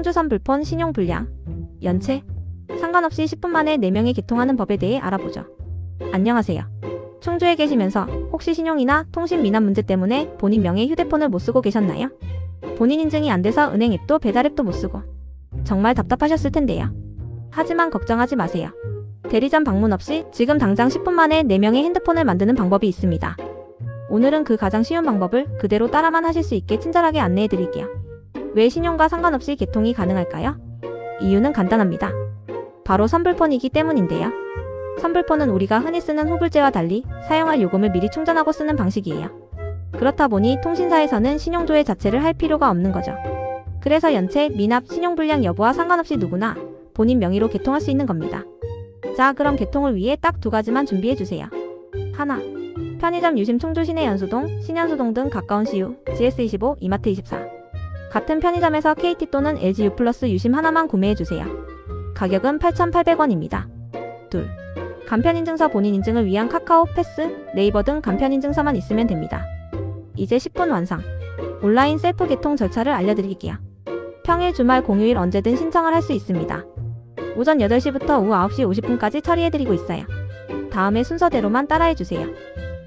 충주 선 불폰 신용 불량, 연체, 상관없이 10분 만에 4명이 개통하는 법에 대해 알아보죠. 안녕하세요. 충주에 계시면서 혹시 신용이나 통신 미납 문제 때문에 본인 명의 휴대폰을 못 쓰고 계셨나요? 본인 인증이 안 돼서 은행 앱도 배달 앱도 못 쓰고 정말 답답하셨을 텐데요. 하지만 걱정하지 마세요. 대리점 방문 없이 지금 당장 10분 만에 4명의 핸드폰을 만드는 방법이 있습니다. 오늘은 그 가장 쉬운 방법을 그대로 따라만 하실 수 있게 친절하게 안내해 드릴게요. 왜 신용과 상관없이 개통이 가능할까요? 이유는 간단합니다. 바로 선불폰이기 때문인데요. 선불폰은 우리가 흔히 쓰는 후불제와 달리 사용할 요금을 미리 충전하고 쓰는 방식이에요. 그렇다 보니 통신사에서는 신용조회 자체를 할 필요가 없는 거죠. 그래서 연체, 미납, 신용불량 여부와 상관없이 누구나 본인 명의로 개통할 수 있는 겁니다. 자, 그럼 개통을 위해 딱 두 가지만 준비해 주세요. 하나, 편의점 유심 충주 시내 연수동, 신연수동 등 가까운 시유, GS25, 이마트 24. 같은 편의점에서 KT 또는 LG U 플러스 유심 하나만 구매해 주세요. 가격은 8,800원입니다. 둘, 간편인증서 본인 인증을 위한 카카오, 패스, 네이버 등 간편인증서만 있으면 됩니다. 이제 10분 완성. 온라인 셀프 개통 절차를 알려드릴게요. 평일, 주말, 공휴일 언제든 신청을 할 수 있습니다. 오전 8시부터 오후 9시 50분까지 처리해드리고 있어요. 다음에 순서대로만 따라해주세요.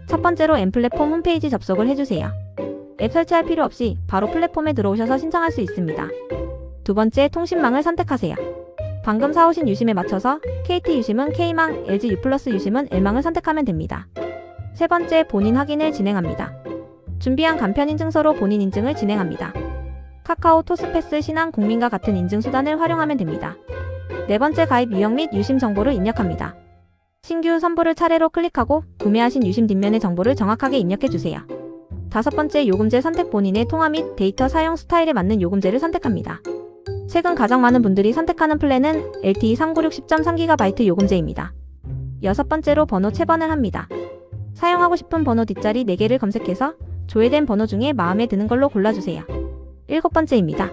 첫 번째로 M 플랫폼 홈페이지 접속을 해주세요. 앱 설치할 필요 없이 바로 플랫폼에 들어오셔서 신청할 수 있습니다. 두 번째 통신망을 선택하세요. 방금 사오신 유심에 맞춰서 KT 유심은 K망, LG U 플러스 유심은 L망을 선택하면 됩니다. 세 번째 본인 확인을 진행합니다. 준비한 간편 인증서로 본인 인증을 진행합니다. 카카오, 토스패스, 신한, 국민과 같은 인증 수단을 활용하면 됩니다. 네 번째 가입 유형 및 유심 정보를 입력합니다. 신규 선불을 차례로 클릭하고 구매하신 유심 뒷면의 정보를 정확하게 입력해 주세요. 다섯 번째 요금제 선택 본인의 통화 및 데이터 사용 스타일에 맞는 요금제를 선택합니다. 최근 가장 많은 분들이 선택하는 플랜은 LTE 396 10.3GB 요금제입니다. 여섯 번째로 번호 채번을 합니다. 사용하고 싶은 번호 뒷자리 4개를 검색해서 조회된 번호 중에 마음에 드는 걸로 골라주세요. 일곱 번째입니다.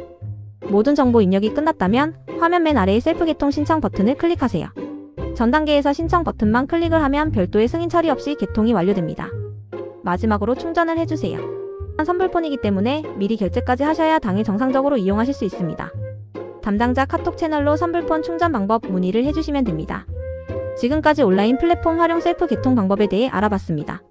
모든 정보 입력이 끝났다면 화면 맨 아래의 셀프 개통 신청 버튼을 클릭하세요. 전 단계에서 신청 버튼만 클릭을 하면 별도의 승인 처리 없이 개통이 완료됩니다. 마지막으로 충전을 해주세요. 선불폰이기 때문에 미리 결제까지 하셔야 당일 정상적으로 이용하실 수 있습니다. 담당자 카톡 채널로 선불폰 충전 방법 문의를 해주시면 됩니다. 지금까지 온라인 플랫폼 활용 셀프 개통 방법에 대해 알아봤습니다.